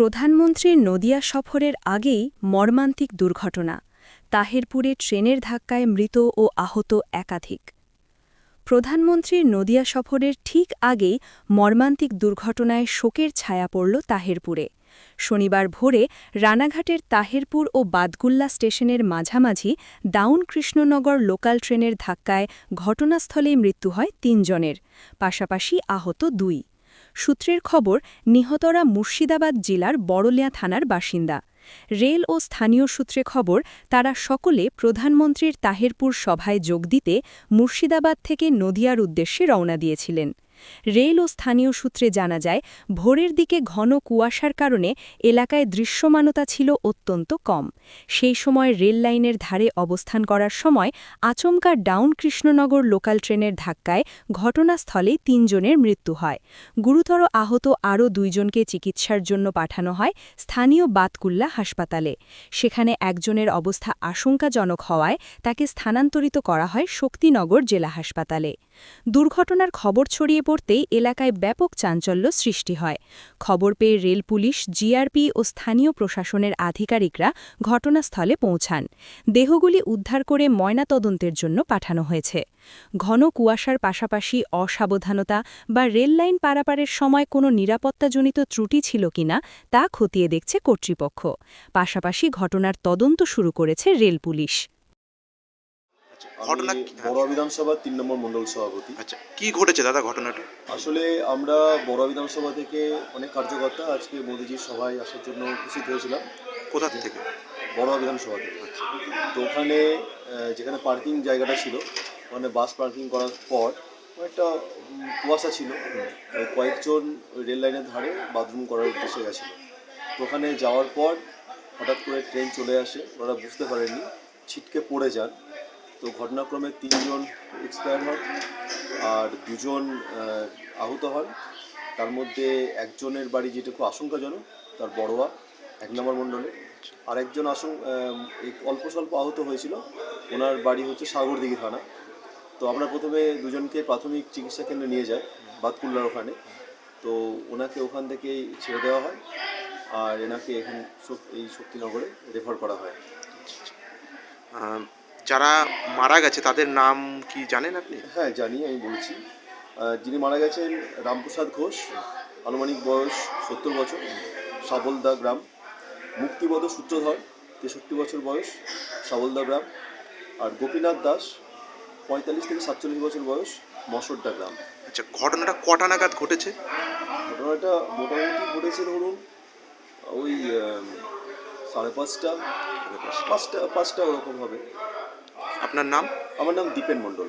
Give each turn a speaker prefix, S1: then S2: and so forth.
S1: প্রধানমন্ত্রীর নদিয়া সফরের আগেই মর্মান্তিক দুর্ঘটনা, তাহেরপুরে ট্রেনের ধাক্কায় মৃত ও আহত একাধিক। প্রধানমন্ত্রীর নদিয়া সফরের ঠিক আগেই মর্মান্তিক দুর্ঘটনায় শোকের ছায়া পড়ল তাহেরপুরে। শনিবার ভোরে রানাঘাটের তাহেরপুর ও বাদগুল্লা স্টেশনের মাঝামাঝি দাউন কৃষ্ণনগর লোকাল ট্রেনের ধাক্কায় ঘটনাস্থলেই মৃত্যু হয় তিনজনের, পাশাপাশি আহত দুই। সূত্রের খবর, নিহতরা মুর্শিদাবাদ জেলার বড়লিয়া থানার বাসিন্দা। রেল ও স্থানীয় সূত্রে খবর, তারা সকলে প্রধানমন্ত্রীর তাহেরপুর সভায় যোগ দিতে মুর্শিদাবাদ থেকে নদিয়ার উদ্দেশ্যে রওনা দিয়েছিলেন। রেল ও স্থানীয় সূত্রে জানা যায়, ভোরের দিকে ঘন কুয়াশার কারণে এলাকায় দৃশ্যমানতা ছিল অত্যন্ত কম। সেই সময় রেল লাইনের ধারে অবস্থান করার সময় আচমকা ডাউন কৃষ্ণনগর লোকাল ট্রেনের ধাক্কায় ঘটনাস্থলে তিনজনের মৃত্যু হয়। গুরুতর আহত আরও দুইজনকে চিকিৎসার জন্য পাঠানো হয় স্থানীয় বাতকুল্লা হাসপাতালে। সেখানে একজনের অবস্থা আশঙ্কাজনক হওয়ায় তাকে স্থানান্তরিত করা হয় শক্তিনগর জেলা হাসপাতালে। দুর্ঘটনার খবর ছড়িয়ে পড়তেই এলাকায় ব্যাপক চাঞ্চল্য সৃষ্টি হয়। খবর পেয়ে রেল পুলিশ, জিআরপি ও স্থানীয় প্রশাসনের আধিকারিকরা ঘটনাস্থলে পৌঁছান। দেহগুলি উদ্ধার করে ময়নাতদন্তের জন্য পাঠানো হয়েছে। ঘন কুয়াশার পাশাপাশি অসাবধানতা বা রেল লাইন পারাপারের সময় কোনো নিরাপত্তাজনিত ত্রুটি ছিল কিনা তা খতিয়ে দেখছে কর্তৃপক্ষ। পাশাপাশি ঘটনার তদন্ত শুরু করেছে রেল পুলিশ।
S2: ঘটনা
S3: আমি বড় বিধানসভার তিন নম্বর মণ্ডল সভাপতি।
S2: আচ্ছা কি ঘটেছে দাদা ঘটনাটা?
S3: আসলে আমরা বড় বিধানসভা থেকে অনেক কার্যকর্তা আজকে মোদিজির সভায় আসার জন্য উপস্থিত হয়েছিলাম।
S2: কোথা থেকে?
S3: বড় বিধানসভা থেকে। তো ওখানে যেখানে পার্কিং জায়গাটা ছিল ওখানে বাস পার্কিং করার পর একটা কুয়াশা ছিল। কয়েকজন ওই রেল লাইনের ধারে বাথরুম করার উদ্দেশ্যে গেছিল। তো ওখানে যাওয়ার পর হঠাৎ করে ট্রেন চলে আসে। ওরা বুঝতে পারেনি ছিটকে পড়ে যান। তো ঘটনাক্রমে তিনজন এক্সপায়ার হন আর দুজন আহত হন। তার মধ্যে একজনের বাড়ি যেটা খুব আশঙ্কাজনক তার বড়োয়া এক নম্বর মণ্ডলে। আর একজন আসং অল্প স্বল্প আহত হয়েছিল ওনার বাড়ি হচ্ছে সাগরদিঘি থানা। তো আমরা প্রথমে দুজনকে প্রাথমিক চিকিৎসা কেন্দ্রে নিয়ে যাই বাতকুল্লার ওখানে। তো ওনাকে ওখান থেকেই ছেড়ে দেওয়া হয় আর এনাকে এখন এই শক্তিনগরে রেফার করা হয়।
S2: আহ, যারা মারা গেছে তাদের নাম কি জানেন আপনি?
S3: হ্যাঁ জানি আমি বলছি। যিনি মারা গেছেন রামপ্রসাদ ঘোষ আনুমানিক বয়স সত্তর বছর সাবলদা গ্রাম। মুক্তিপদ সূত্রধর তেষট্টি বছর বয়স সাবলদা গ্রাম। আর গোপীনাথ দাস পঁয়তাল্লিশ থেকে সাতচল্লিশ বছর বয়স মসরডা গ্রাম।
S2: আচ্ছা ঘটনাটা কটা নাগাদ ঘটেছে?
S3: ঘটনাটা মোটামুটি ঘটেছে ধরুন ওই সাড়ে পাঁচটা। পাঁচটা পাঁচটা ওরকম হবে।
S2: আপনার নাম?
S3: আমার নাম দীপেন মণ্ডল।